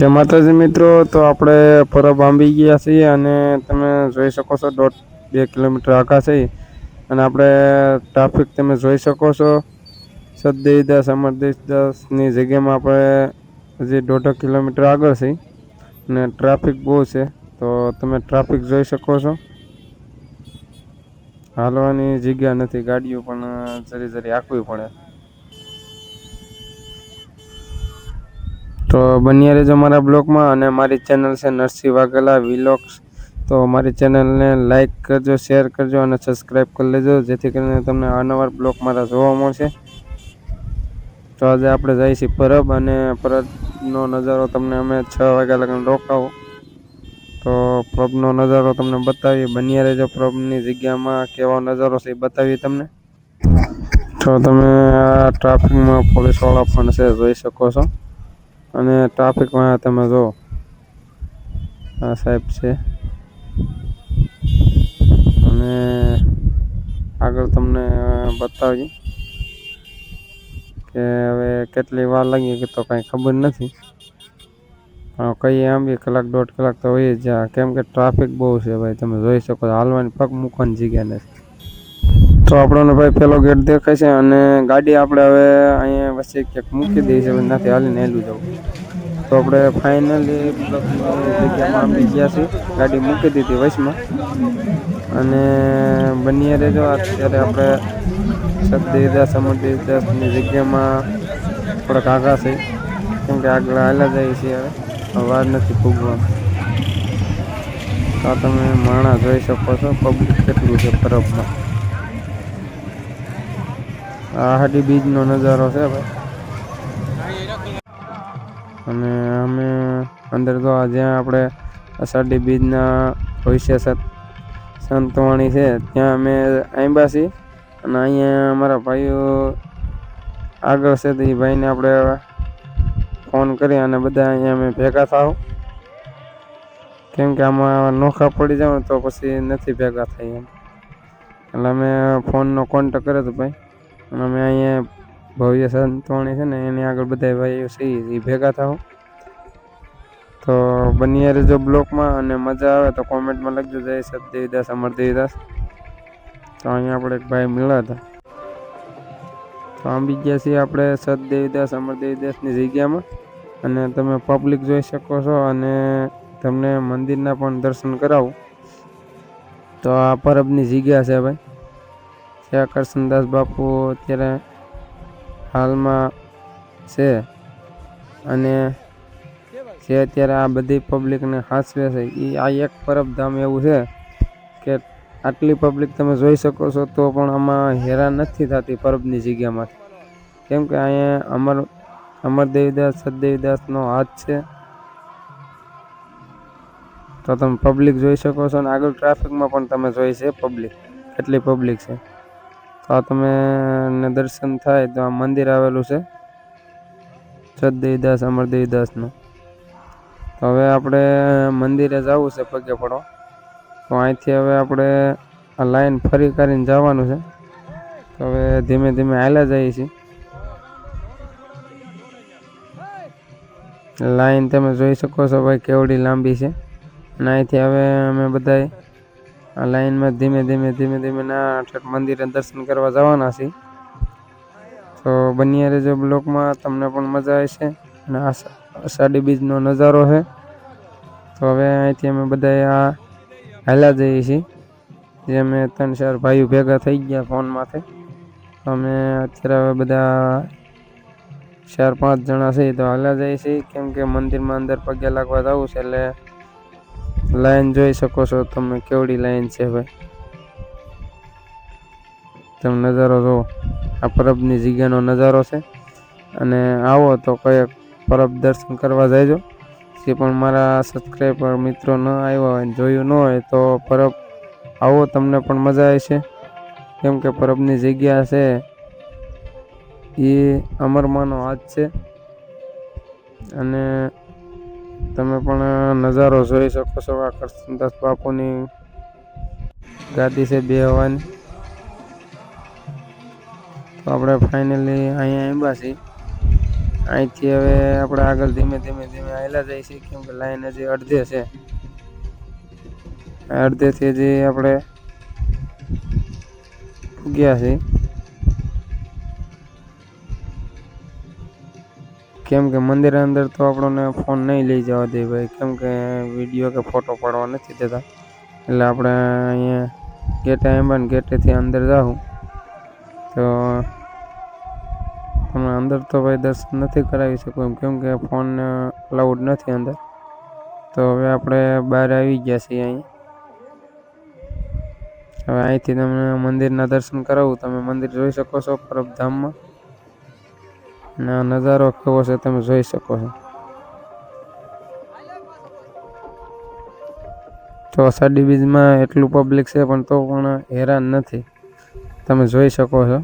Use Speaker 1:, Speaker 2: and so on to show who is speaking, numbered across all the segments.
Speaker 1: જય માતાજી મિત્રો, તો આપણે પરબ આંબી ગયા છીએ અને તમે જોઈ શકો છો દોઢ બે કિલોમીટર આગા છે. અને આપણે ટ્રાફિક તમે જોઈ શકો છો. સદદેવીદાસ, અમરદેવદાસની જગ્યામાં આપણે હજી દોઢ કિલોમીટર આગળ છે. અને ટ્રાફિક બહુ છે, તો તમે ટ્રાફિક જોઈ શકો છો. હાલવાની જગ્યા નથી, ગાડીઓ પણ જરી જરી આખવી પડે. તો બન્યા રહેજો મારા બ્લોગમાં અને મારી ચેનલ છે નરસિંહ વાઘેલા વિલોક્સ તો મારી ચેનલને લાઈક કરજો શેર કરજો અને સબસ્ક્રાઈબ કરી લેજો, જેથી કરીને તમને અવારનવાર બ્લોગ મારા જોવા મળશે. તો આજે આપણે જઈએ છીએ પરબ અને પરબનો નજારો તમને અમે છ વાગ્યા લગન રોકાવો. તો પરબનો નજારો તમને બતાવીએ. બન્યા રહેજો પરબની જગ્યામાં કેવો નજારો છે એ બતાવીએ તમને. તો તમે આ ટ્રાફિકમાં પોલીસવાળા પણ છે, જોઈ શકો છો. અને ટ્રાફિકમાં તમે જો, આ સાહેબ છે. અને આગળ તમને બતાવીએ કે હવે કેટલી વાર લાગી કે તો કાંઈ ખબર નથી. પણ કઈ આમ બી કલાક દોઢ કલાક તો હોય જા કેમ કે ટ્રાફિક બહુ છે ભાઈ, તમે જોઈ શકો હાલવાની પગ મૂકવાની જગ્યા નથી. તો આપણને ભાઈ પેલો ગેટ દેખાય છે અને ગાડી આપણે હવે અહીંયા વચ્ચે ક્યાંક મૂકી દઈએ છીએ ત્યાંથી હાલીને હેલું જવું. તો આપણે ફાઇનલી જગ્યામાં આપણી ગયા છીએ, ગાડી મૂકી દીધી વચમાં. અને બનીએ રહેજો, અત્યારે આપણે સદદેવદાસ સમુદ્રની જગ્યામાં થોડાક આગા છે, કેમ કે આગળ હાલ્યા જઈએ છીએ હવે. વાર નથી પૂગવાનું તો તમે માણા જોઈ શકો છો પબ્લિક કેટલું છે પરબમાં આ હાડી બીજનો નજારો છે ભાઈ અને અમે અંદર તો આ જ્યાં આપણે અષાઢી બીજના ભવિષ્ય સત સંતવાણી છે ત્યાં અમે આવ્યા છીએ અને અહીંયા અમારા ભાઈઓ આગળ છે તો એ ભાઈને આપણે ફોન કરી અને બધા અહીંયા અમે ભેગા થાવ કેમ કે આમાં નોખા પડી જાવ તો પછી નથી ભેગા થઈ એમ એટલે અમે ફોનનો કોન્ટેક કર્યો હતો ભાઈ અને અમે અહીંયા ભવ્ય સંતવાણી છે ને, એની આગળ બધા ભાઈઓ છે એ ભેગા થાવ તો બની રહેજો બ્લોકમાં અને મજા આવે તો કોમેન્ટમાં લખજો. જય સતદેવીદાસ અમરદેવીદાસ તો અહીંયા આપણે એક ભાઈ મળ્યા હતા. તો આમ બી ગયા છીએ આપણે સતદેવીદાસ અમરદેવીદાસની જગ્યામાં. અને તમે પબ્લિક જોઈ શકો છો અને તમને મંદિરના પણ દર્શન કરાવું. તો આ પરબની જગ્યા છે ભાઈ. શ્રી કરશનદાસ બાપુ અત્યારે હાલમાં છે અને જે અત્યારે આ બધી પબ્લિકને હાંસવે છે એ આ એક પરબધામ એવું છે કે આટલી પબ્લિક તમે જોઈ શકો છો તો પણ આમાં હેરાન નથી થતી પરબની જગ્યામાં કેમ કે અહીંયા અમર અમર દેવીદાસ સદદેવીદાસનો હાથ છે. તો તમે પબ્લિક જોઈ શકો છો અને આગળ ટ્રાફિકમાં પણ તમે જોઈ છે પબ્લિક કેટલી પબ્લિક છે. તો આ તમે ને દર્શન થાય તો આ મંદિર આવેલું છે. સદદેવીદાસ અમરદેવીદાસનું. તો હવે આપણે મંદિરે જવું છે પગે પડો. તો અહીંથી હવે આપણે આ લાઈન ફરી કરીને જવાનું છે. તો હવે ધીમે ધીમે હાલ્યા જઈએ છીએ. લાઈન તમે જોઈ શકો છો ભાઈ કેવડી લાંબી છે. અને અહીંથી હવે અમે બધાય આ લાઈનમાં ધીમે ધીમે ધીમે ધીમે ના મંદિરે દર્શન કરવા જવાના છીએ. તો બન્યા રહેજો બ્લોકમાં, તમને પણ મજા આવશે અને આ અષાઢી બીજનો નજારો છે. તો હવે અહીંથી અમે બધા આ હાલ્યા જઈએ છીએ. જે અમે ત્રણ ચાર ભાઈઓ ભેગા થઈ ગયા ફોનમાંથી. અમે અત્યારે હવે બધા ચાર પાંચ જણા છે તો હાલ્યા જઈએ છીએ. કેમ કે મંદિરમાં અંદર પગે લાગવા જવું છે એટલે લાઈન જોઈ શકો છો તમે કેવડી લાઈન છે ભાઈ. તમે નજારો જુઓ. આ પરબની જગ્યાનો નજારો છે. અને આવો તો કંઈક પરબ દર્શન કરવા જઈજો જે પણ મારા સબસ્ક્રાઈબર મિત્રો ન આવ્યા હોય જોયું ન હોય તો પરબ આવો તમને પણ મજા આવશે. કેમ કે પરબની જગ્યા છે એ અમરમાનો હાથ છે. અને તમે પણ નજારો જોઈ શકો છો આ કરશનદાસ બાપુની ગાદી છે બે હવાની. તો આપણે ફાઇનલી અહીંયા આવ્યા છીએ. અહીંથી હવે આપણે આગળ ધીમે ધીમે ધીમે આવેલા જઈએ છીએ, કેમ કે લાઈન હજી અડધે છે. અડધેથી હજી આપણે ગયા છીએ. કેમ કે મંદિર અંદર તો આપણને ફોન નહીં લઈ જવા દે ભાઈ. કેમ કે વીડિયો કે ફોટો પાડવા નથી દેતા. એટલે આપણે અહીંયા ગેટે આવ્યા ને ગેટેથી અંદર જાઉં તો તમે અંદર તો ભાઈ દર્શન નથી કરાવી શકું એમ. કેમ કે ફોન અલાઉડ નથી અંદર. તો હવે આપણે બહાર આવી ગયા છીએ અહીં. હવે અહીંથી તમને મંદિરના દર્શન કરાવું. તમે મંદિર જોઈ શકો છો પરબધામમાં અને આ નજારો કેવો છે, તમે જોઈ શકો છો. અષાઢી બીજમાં એટલું પબ્લિક છે, પણ તો પણ હેરાન નથી. તમે જોઈ શકો છો.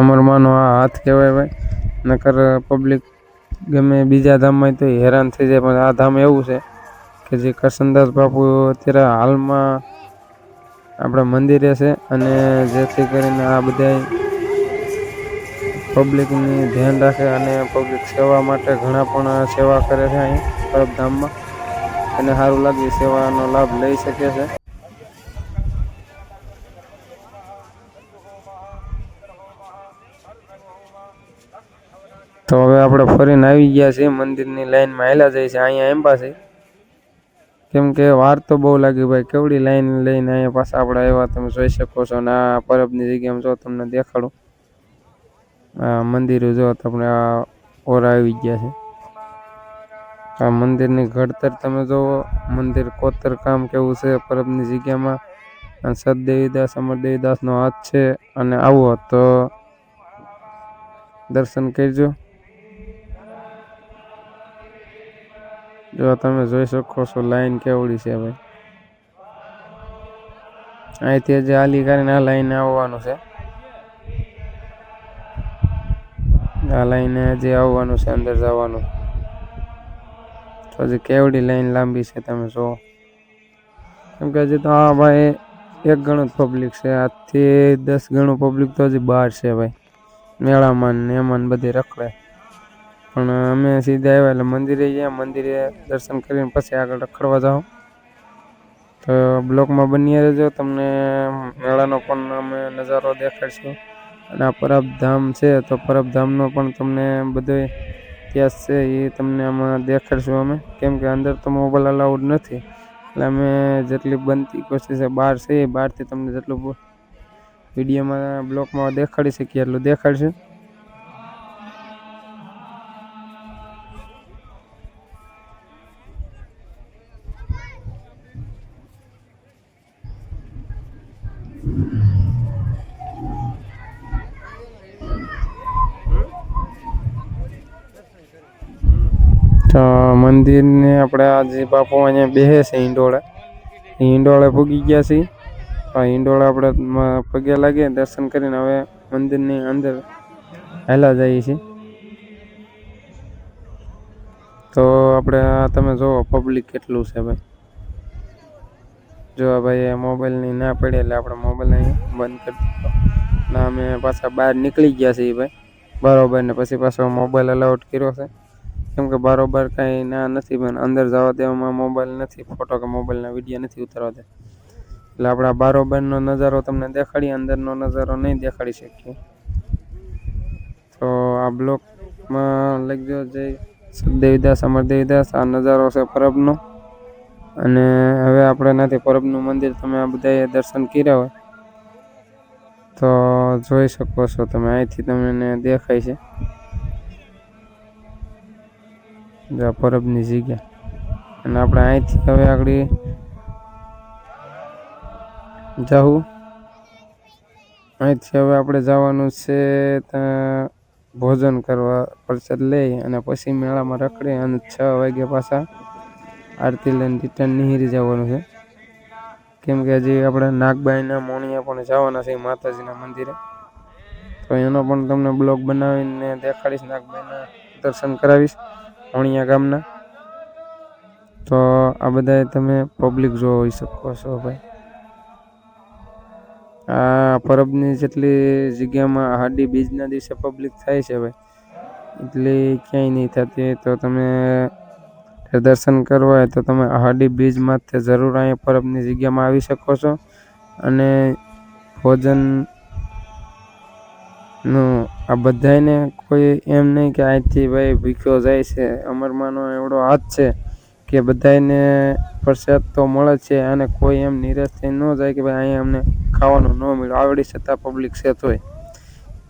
Speaker 1: અમરમાનો આ હાથ કહેવાય ભાઈ, નકર પબ્લિક ગમે બીજા ધામમાં તો હેરાન થઈ જાય, પણ આ ધામ એવું છે કે જે કરસનદાસ બાપુ અત્યારે હાલમાં આપણા મંદિરે છે અને જેથી કરીને આ બધા પબ્લિકની ધ્યાન રાખે અને પબ્લિક સેવા માટે ઘણા પણ સેવા કરે છે અહીં પરબધામમાં અને સારું લાગે સેવાનો લાભ લઈ શકે છે. તો હવે આપણે ફરીને આવી ગયા છીએ, મંદિરની લાઈનમાં આવેલા જાય છે, અહીંયા એમ્બાસી કેમ કે વાર તો બહુ લાગી ભાઈ, કેવડી લાઈન લઈને અહીંયા પાછા આપણે આવ્યા, તમે જોઈ શકો છો. અને આ પરબની જગ્યામાં જો તમને દેખાડું. આ મંદિર જો તમને આ ઓરા આવી ગયા છે. આ મંદિરની ઘડતર તમે જુઓ, મંદિર કોતર કામ કેવું છે, પરબની જગ્યામાં. અને સદદેવીદાસ અમરદેવીદાસનો હાથ છે. અને આવો તો દર્શન કરજો. જો તમે જોઈ શકો છો, લાઈન કેવડી છે ભાઈ. અહીંથી જે આલી કરીને આ લાઈને આવવાનું છે. આ લાઈને જે આવવાનું છે, અંદર જવાનું. તો હજી કેવડી લાઈન લાંબી છે તમે જુઓ. કેમ કે હજી તો આ ભાઈ એક ગણું પબ્લિક છે, આજથી દસ ગણું પબ્લિક તો હજી બહાર છે ભાઈ. મેળામાં ને એમાં બધે રખડે. પણ અમે સીધા આવ્યા એટલે મંદિરે ગયા, મંદિરે દર્શન કરીને પછી આગળ રખડવા જાઓ. તો બ્લોકમાં બની રહેજો, તમને મેળાનો પણ અમે નજારો દેખાડશું. અને આ પરબધામ છે, તો પરબધામનો પણ તમને બધો ઇતિહાસ છે એ તમને આમાં દેખાડશું અમે. કેમ કે અંદર તો મોબાઈલ અલાઉડ નથી. એટલે અમે જેટલી બનતી કોશિશ બહાર છે બહારથી તમને જેટલું વિડીયોમાં, બ્લોકમાં દેખાડી શકીએ એટલું દેખાડશું. મંદિરને આપણે આ જે બાપુ અહીંયા બેસે છે હિંડોળે. હિંડોળે પૂગી ગયા છીએ. હિંડોળે આપણે પગે લાગીએ દર્શન કરીને હવે મંદિરની અંદર હેલા જઈએ છીએ. તો આપણે તમે જુઓ પબ્લિક કેટલું છે ભાઈ. જો ભાઈ મોબાઈલની ના પડે એટલે આપણે મોબાઈલ અહીંયા બંધ કરી દીધો. ના, અમે પાછા બહાર નીકળી ગયા છીએ ભાઈ. બરાબર, ને પછી પાછો મોબાઈલ અલાઉટ કર્યો છે. કેમ કે બારોબાર કાંઈ ના નથી, પણ અંદર જવા દેવામાં મોબાઈલ નથી ફોટો કે મોબાઈલના વીડિયો નથી ઉતારવા દે. એટલે આપણે બારોબારનો નજારો તમને દેખાડીએ અંદરનો નજારો નહીં દેખાડી શકીએ. તો આ બ્લોકમાં લખજો જય અમર દેવીદાસ, આ નજારો છે પરબનો. અને હવે આપણે નથી પરબનું મંદિર તમે આ બધાએ દર્શન કર્યા હોય, તો જોઈ શકો છો તમે. અહીંથી તમને દેખાય છે. જો, પરબની જગ્યા. અને આપણે અહીંથી હવે આગળ જાઉં અહીંથી હવે આપણે જવાનું છે ત્યાં ભોજન કરવા, પ્રસાદ લઈ અને પછી મેળામાં રખડી અને છ વાગે પાછા આરતી લઈને રિટર્ન નિહરી જવાનું છે. કેમ કે હજી આપણે નાગબાઈના મોણિયા પણ જવાના છે, માતાજીના મંદિરે. તો એનો પણ તમને બ્લોગ બનાવીને દેખાડીશ, નાગબાઈના દર્શન કરાવીશ. મોણિયા ગામના. તો આ બધાએ તમે પબ્લિક જોઈ શકો છો ભાઈ. આ પરબની જેટલી જગ્યામાં હાડી બીજના દિવસે પબ્લિક થાય છે ભાઈ. એટલી ક્યાંય નહીં થતી તો તમે દર્શન કરવા હોય તો તમે હાડી બીજ માથે જરૂર અહીંયા પરબની જગ્યામાં આવી શકો છો. અને ભોજન નું, આ બધાયને કોઈ એમ નહીં કે આજથી ભાઈ ભીખ્યો જાય છે. અમરમાંનો એવડો હાથ છે કે બધાયને પ્રસાદ તો મળે છે અને કોઈ એમ નિરાશ થઈ ન જાય કે ભાઈ અહીંયા અમને ખાવાનું ન મળ્યું આવડી છતાં પબ્લિક છે તોય.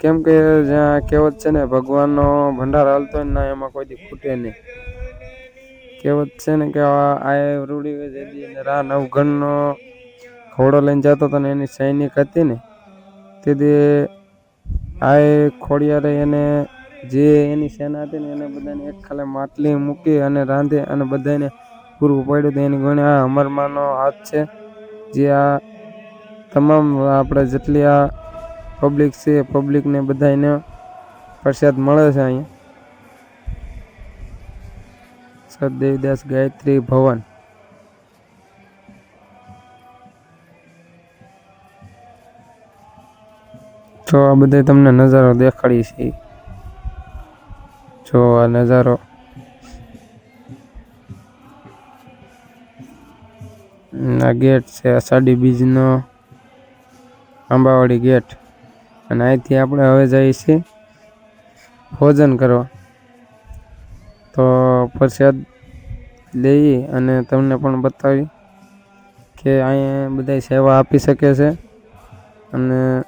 Speaker 1: કેમ કે જ્યાં કહેવત છે ને, ભગવાનનો ભંડાર હાલતો હોય ને એમાં કોઈ ખૂટે નહીં. કહેવત છે ને કે આ રૂડી ને રા નવગણનો ઘોડો લઈને જતો હતો ને, એની સૈનિક હતી ને તેથી આ ખોડિયારે એને જે એની સેના હતી ને એને બધાને એક ખાલી માટલી મૂકી અને રાંધે અને બધાને પૂરું પાડ્યું તો એની ગણે આ અમરમાંનો હાથ છે. જે આ તમામ આપણે જેટલી આ પબ્લિક છે પબ્લિકને બધાને પ્રસાદ મળે છે અહીંયા. સદદેવદાસ ગાયત્રી ભવન. તો આ બધે તમને નજારો દેખાડી છે. જો આ નજારો. આ ગેટ છે અષાઢી બીજનો આંબાવાડી ગેટ. અને અહીંથી આપણે હવે જઈએ છીએ ભોજન કરવા. તો પ્રસાદ લઈ અને તમને પણ બતાવી કે અહીંયા બધા સેવા આપી શકે છે. અને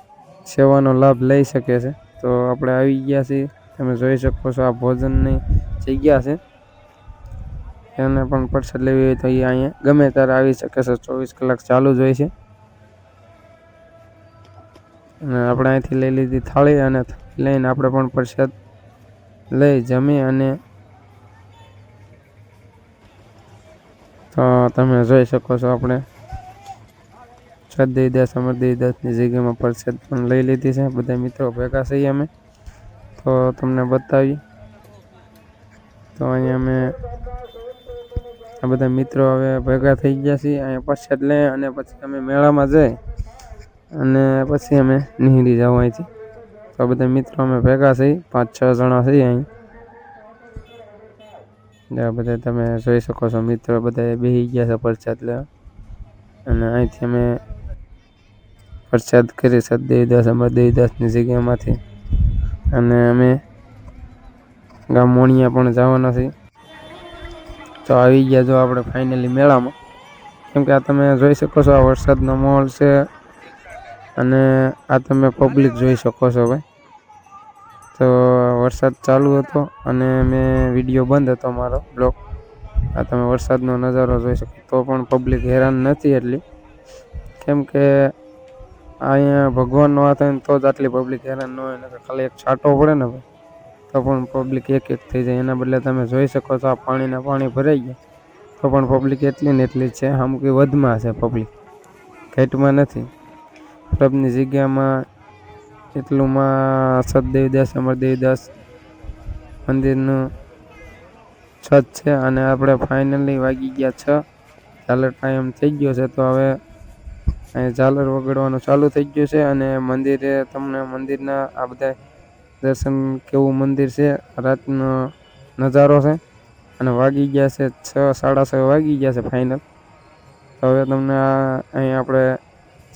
Speaker 1: સેવાનો લાભ લઈ શકે છે. તો આપણે આવી ગયા છીએ. તમે જોઈ શકો છો આ ભોજનની જગ્યા છે. એને પણ પરસદ લેવી હોય તો એ અહીંયા ગમે ત્યારે આવી શકે છે. ચોવીસ કલાક ચાલુ જ હોય છે. અને આપણે અહીંથી લઈ લીધી થાળી અને લઈને આપણે પણ પ્રસાદ લઈ જમી અને તો તમે જોઈ શકો છો આપણે સદદેવદાસ અમરદેવદાસની જગ્યામાં પ્રસાદ પણ લઈ લીધી છે. બધા મિત્રો ભેગા છીએ અમે. તો તમને બતાવી. તો અહીંયા અમે આ બધા મિત્રો હવે ભેગા થઈ ગયા છીએ. અહીંયા પ્રસાદ લઈ અને પછી અમે મેળામાં જઈ અને પછી અમે નીકળી જાવ અહીંથી. તો બધા મિત્રો અમે ભેગા છીએ. પાંચ છ જણા છીએ અહીં. આ બધા તમે જોઈ શકો છો મિત્રો. બધા બેસી ગયા છે પ્રસાદ લેવા. અને અહીંથી અમે પ્રસાદ કરી સદદેવદાસ અમરદેવદાસની જગ્યામાંથી. અને અમે ગામ મોણિયા પણ જવાના છીએ. તો આવી ગયા જો આપણે ફાઇનલી મેળામાં. કેમ કે આ તમે જોઈ શકો છો આ વરસાદનો માહોલ છે. અને આ તમે પબ્લિક જોઈ શકો છો ભાઈ. તો વરસાદ ચાલુ હતો અને મેં વીડિયો બંધ હતો મારો બ્લોગ આ તમે વરસાદનો નજારો જોઈ શકો. તો પણ પબ્લિક હેરાન નથી એટલી. કેમ કે અહીંયા ભગવાનનો હાથ હોય ને તો જ આટલી પબ્લિક હેરાન ન હોય ને ખાલી એક છાંટો પડે ને ભાઈ તો પણ પબ્લિક એક એક થઈ જાય. એના બદલે તમે જોઈ શકો છો, આ પાણીના પાણી ભરાઈ ગયા. તો પણ પબ્લિક એટલી ને એટલી છે. આમ કે વધમાં છે પબ્લિક ઘટમાં નથી. પ્રભની જગ્યામાં એટલુંમાં સદદેવદાસ અમરદેવદાસ મંદિરનું છત છે. અને આપણે ફાઇનલી વાગી ગયા છ. ચાલે ટાઈમ થઈ ગયો છે, તો હવે અહીં ઝાલર વગાડવાનું ચાલુ થઈ ગયું છે અને મંદિરે તમને મંદિરના આ બધા દર્શન કેવું મંદિર છે, રાતનો નજારો છે અને વાગી ગયા છે છ, સાડા છ વાગી ગયા છે ફાઇનલ તો હવે તમને આ અહીં આપણે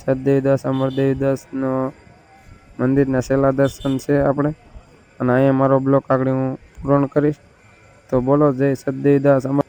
Speaker 1: સદદેવદાસ અમરદેવદાસનો મંદિરના છેલ્લા દર્શન છે આપણે. અને અહીંયા મારો બ્લોક આગળ હું પૂર્ણ કરીશ. તો બોલો, જય સદદેવદાસ અમર